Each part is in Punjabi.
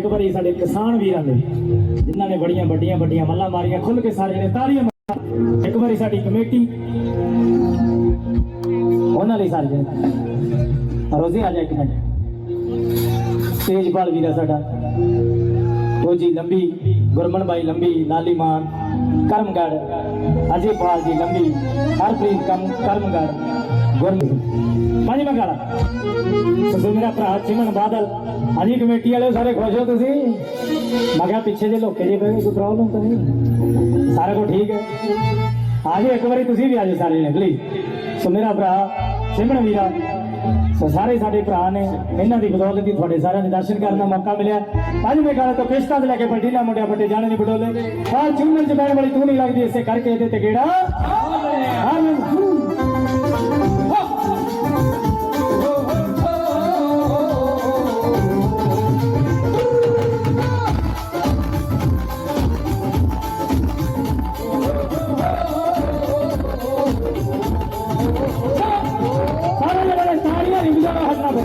ਇੱਕ ਵਾਰੀ ਸਾਡੇ ਕਿਸਾਨ ਵੀਰਾਂ ਦੇ ਜਿਨ੍ਹਾਂ ਨੇ ਬੜੀਆਂ ਵੱਡੀਆਂ ਵੱਡੀਆਂ ਮੱਲਾਂ ਮਾਰੀਆਂ ਖੁੱਲ ਕੇ ਸਾਰੇ ਨੇ ਤਾੜੀਆਂ ਇੱਕ ਵਾਰੀ ਸਾਡੀ ਕਮੇਟੀ, ਉਹਨਾਂ ਲਈ ਸਾਰੇ ਰੋਜ਼ੀ ਆ ਜਾ ਇੱਕ ਮਿੰਟ। ਤੇਜਪਾਲ ਵੀਰਾ ਸਾਡਾ। ਰੋਜੀ ਲੰਬੀ, ਗੁਰਮਨ ਬਾਈ ਲੰਬੀ, ਲਾਲੀ ਮਾਨ ਕਰਮਗੜ ਅਜੇ ਪਾਲ ਜੀ ਲੰਬੀ, ਹਰਪ੍ਰੀਤ ਕਮ ਕਰਮਗੜ ਗੁਰਮਨ ਪੰਜਵਾਂ ਗਾਲਾ ਤੁਸੀਂ ਮੇਰਾ ਭਰਾ ਚਿਮਨ ਬਾਦਲ ਅਜੀ ਕਮੇਟੀ ਵਾਲੇ ਸਾਰੇ ਖੁਸ਼ ਹੋ ਤੁਸੀਂ? ਮੈਂ ਕਿਹਾ ਪਿੱਛੇ ਜੇ ਲੋਕੇ ਜੇ ਪਏ ਕੋਈ ਪ੍ਰੋਬਲਮ ਤਾਂ ਨਹੀਂ। ਸਾਰਾ ਕੁਝ ਠੀਕ ਹੈ। ਆ ਇੱਕ ਵਾਰੀ ਤੁਸੀਂ ਵੀ ਆ ਸਾਰੇ ਨਿਕਲੀ ਸੋ ਮੇਰਾ ਭਰਾ ਸਿਮਰਨ ਵੀਰਾ, ਸੋ ਸਾਰੇ ਸਾਡੇ ਭਰਾ ਨੇ ਇਹਨਾਂ ਦੀ ਬਦੌਲਤ ਹੀ ਤੁਹਾਡੇ ਸਾਰਿਆਂ ਦੇ ਦਰਸ਼ਨ ਕਰਨ ਦਾ ਮੌਕਾ ਮਿਲਿਆ। ਪੰਜਵੇਂ ਗਾਣੇ ਤੋਂ ਕਿਸ਼ਤਾਂ ਦੇ ਲੈ ਕੇ ਵੱਡੀ ਮੁੰਡਿਆ ਵੱਡੇ ਜਾਣੇ ਨਹੀਂ ਬਡੋਲੇ ਹਾਲ ਚੁੰਨਣ ਚ ਬੈਣ ਵਾਲੀ ਤੂੰ ਨਹੀਂ ਲੱਗਦੀ, ਇਸੇ ਕਰਕੇ ਇਹਦੇ ਤੇ ਗੇੜਾ ਸਾਰੇ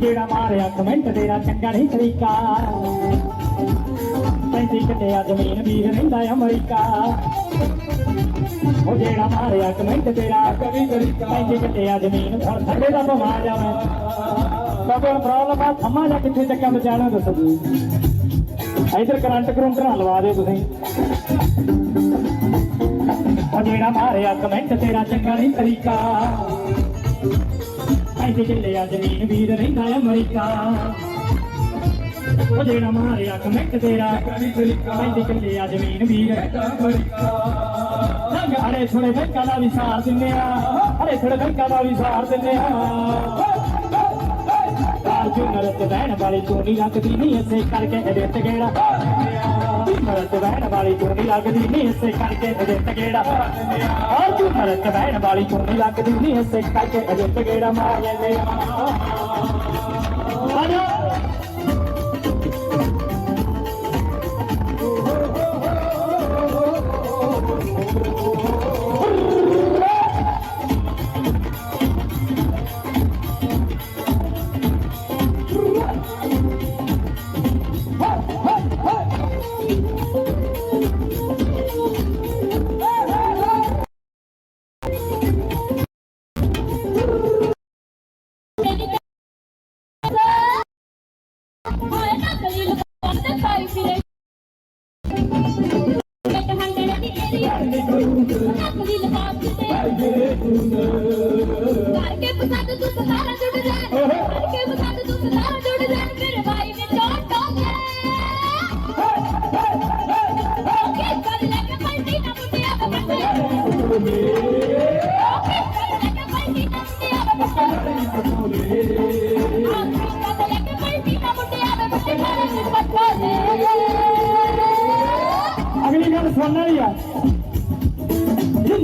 ਜਿਹੜਾ ਮਾਰਿਆ ਕਮੈਂਟ ਤੇਰਾ ਚੰਗਾ ਨਹੀਂ ਤਰੀਕਾ। ਪੈਂਤੀ ਕਿੱਲੇ ਜ਼ਮੀਨ ਵੀਰ ਰਹਿੰਦਾ ਅਮਰੀਕਾ। ਉਹ ਜਿਹੜਾ ਮਾਰਿਆ ਕਮੈਂਟ ਤੇਰਾ ਕਵੀ ਤਰੀਕਾ। ਪੈਂਤੀ ਕਿੱਲੇ ਜ਼ਮੀਨ ਹੁਣ ਥੱਲੇ ਦਾ ਭਵਾ ਜਾਵੇ ਤਾਂ ਪ੍ਰੋਬਲਮ ਆ ਥੰਮਾ ਜਾਂ ਕਿੱਥੇ ਚੱਕਾ ਬਚਾਣਾ ਦੱਸੋ ਇਧਰ ਕਰੰਟ ਕਰੰਟ ਨਾ ਲਵਾ ਦਿਓ ਤੁਸੀਂ। ਉਹ ਜਿਹੜਾ ਮਾਰਿਆ ਕਮੈਂਟ ਤੇਰਾ ਚੰਗਾ ਨਹੀਂ ਤਰੀਕਾ। ਪੈਂਤੀ ਕਿੱਲੇ ਜ਼ਮੀਨ ਵੀਰ ਰਹਿੰਦਾ ਅਮਰੀਕਾ। ਉਹ ਜਿਹੜਾ ਮਾਰਿਆ ਕਮੈਂਟ ਤੇਰਾ ਪੈਂਤੀ ਕਿੱਲੇ ਆ ਜ਼ਮੀਨ ਵੀਰ ਰਹਿੰਦਾ ਅਮਰੀਕਾ। ਅਰੇ ਥੋੜੇ ਬੈਂਕਾਂ ਦਾ ਵੀ ਸਾਰ ਦਿੰਨੇ ਆ ਅਰੇ ਥੋੜੇ ਬੈਂਕਾਂ ਦਾ ਵੀ ਸਾਰ ਦਿੰਨੇ ਆ। ਅਰਜੁਨ ਰਤ ਬਹਿਣ ਵਾਲੀ ਤੂੰ ਨਹੀਂ ਲੱਗਦੀ ਨਹੀਂ ਇਸੇ ਕਰਕੇ ਇਹਦੇ ਤੇ ਗੇੜਾ। ਮਰਤ ਬਹਿਣ ਵਾਲੀ ਤੂੰ ਨਹੀਂ ਲੱਗਦੀ ਨਹੀਂ ਇਸੇ ਕਰਕੇ ਇਹਦੇ ਤੇ ਗੇੜਾ ਅਰਜੁਨ ਰਤ ਬਹਿਣ ਵਾਲੀ ਤੂੰ ਨਹੀਂ ਲੱਗਦੀ ਨਹੀਂ ਇਸੇ ਕਰਕੇ ਇਹਦੇ ਤੇ ਗੇੜਾ ਮਾਰ ਲੈਂਦੇ ਆ। ਕਰਕੇ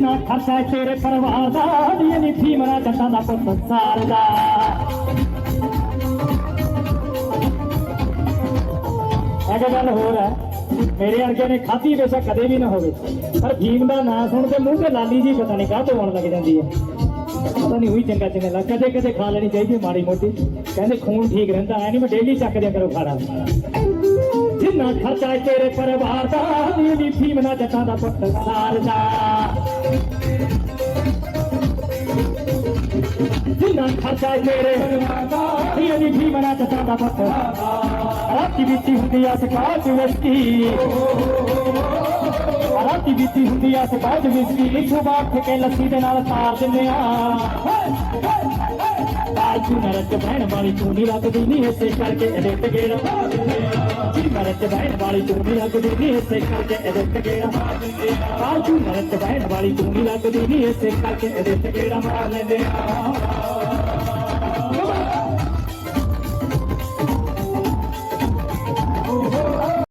ਜਿੰਨਾ ਖਰਚਾ ਤੇਰੇ ਪਰਿਵਾਰ ਦਾ ਨੀ ਨੀ ਭੀਮਰਾ ਜੱਟਾਂ ਦਾ ਪੁੱਤ ਸਾਰਦਾ। ਇਹ ਗੱਲ ਹੋਰ ਹੈ, ਮੇਰੇ ਵਰਗੇ ਨੇ ਖਾਧੀ ਬੇਸ਼ੱਕ ਕਦੇ ਵੀ ਨਾ ਹੋਵੇ, ਪਰ ਭੀਮ ਦਾ ਨਾਂ ਸੁਣ ਕੇ ਮੂੰਹ ਤੇ ਲਾਲੀ ਜੀ ਪਤਾ ਨਹੀਂ ਕਾਹ ਤੋਂ ਆਉਣ ਲੱਗ ਜਾਂਦੀ ਹੈ। ਪਤਾ ਨਹੀਂ ਹੋਈ ਚੰਗਾ ਚੰਗਾ ਲੱਗ, ਕਦੇ ਕਦੇ ਖਾ ਲੈਣੀ ਚਾਹੀਦੀ ਮਾੜੀ ਮੋਟੀ। ਕਹਿੰਦੇ ਖੂਨ ਠੀਕ ਰਹਿੰਦਾ, ਐ ਨਹੀਂ ਮੈਂ ਡੇਲੀ ਚੱਕ ਦਿਆ ਕਰੋ ਖਾਣਾ। ਜਿੰਨਾ ਖਰਚਾ ਤੇਰੇ ਪਰਿਵਾਰ ਦਾ ਨੀ ਨੀ ਭੀਮਰਾ ਜੱਟਾਂ ਦਾ ਪੁੱਤ ਸਾਰਦਾ। ਖਰਚਾ ਤੇਰੇ ਨੀ ਨੀ ਭੀਮਰਾ ਜੱਟਾਂ ਦਾ ਪੁੱਤ ਰਾਤੀ ਬੀਤੀ ਹੁੰਦੀ ਆ ਸਕਾਚ ਵਿਸਕੀ ਰਾਤੀ ਬੀਤੀ ਹੁੰਦੀ ਆ ਸਕਾਚ ਵਿਸਕੀ ਇੱਥੋਂ ਬਾਅਦ ਕੇ ਲੱਸੀ ਦੇ ਨਾਲ ਤਾਰ ਦਿੰਦੇ ਆ ਤਾਰ ਕਾਲਚੂ ਬਹਿਣ ਵਾਲੀ ਤੂੰ ਨਹੀਂ ਲੱਗਦੀ ਨਹੀਂ ਇਸੇ ਕਰਕੇ ਇਹਦੇ ਤੇ ਗੇੜਾ ਮਾਰ ਦਿੰਦੇ ਆ ਜੀ ਨਰਚ ਬਹਿਣ ਵਾਲੀ ਤੂੰ ਨਹੀਂ ਲੱਗਦੀ ਨਹੀਂ ਇਸੇ ਕਰਕੇ ਇਹਦੇ ਤੇ ਗੇੜਾ ਮਾਰ ਦਿੰਦੇ ਆ ਕਾਲਚੂ ਨਰਚ ਬਹਿਣ ਵਾਲੀ ਤੂੰ ਨਹੀਂ ਲੱਗਦੀ ਨਹੀਂ ਇਸੇ ਕਰਕੇ ਇਹਦੇ ਤੇ ਗੇੜਾ ਮਾਰ ਲੈਂਦੇ ਆ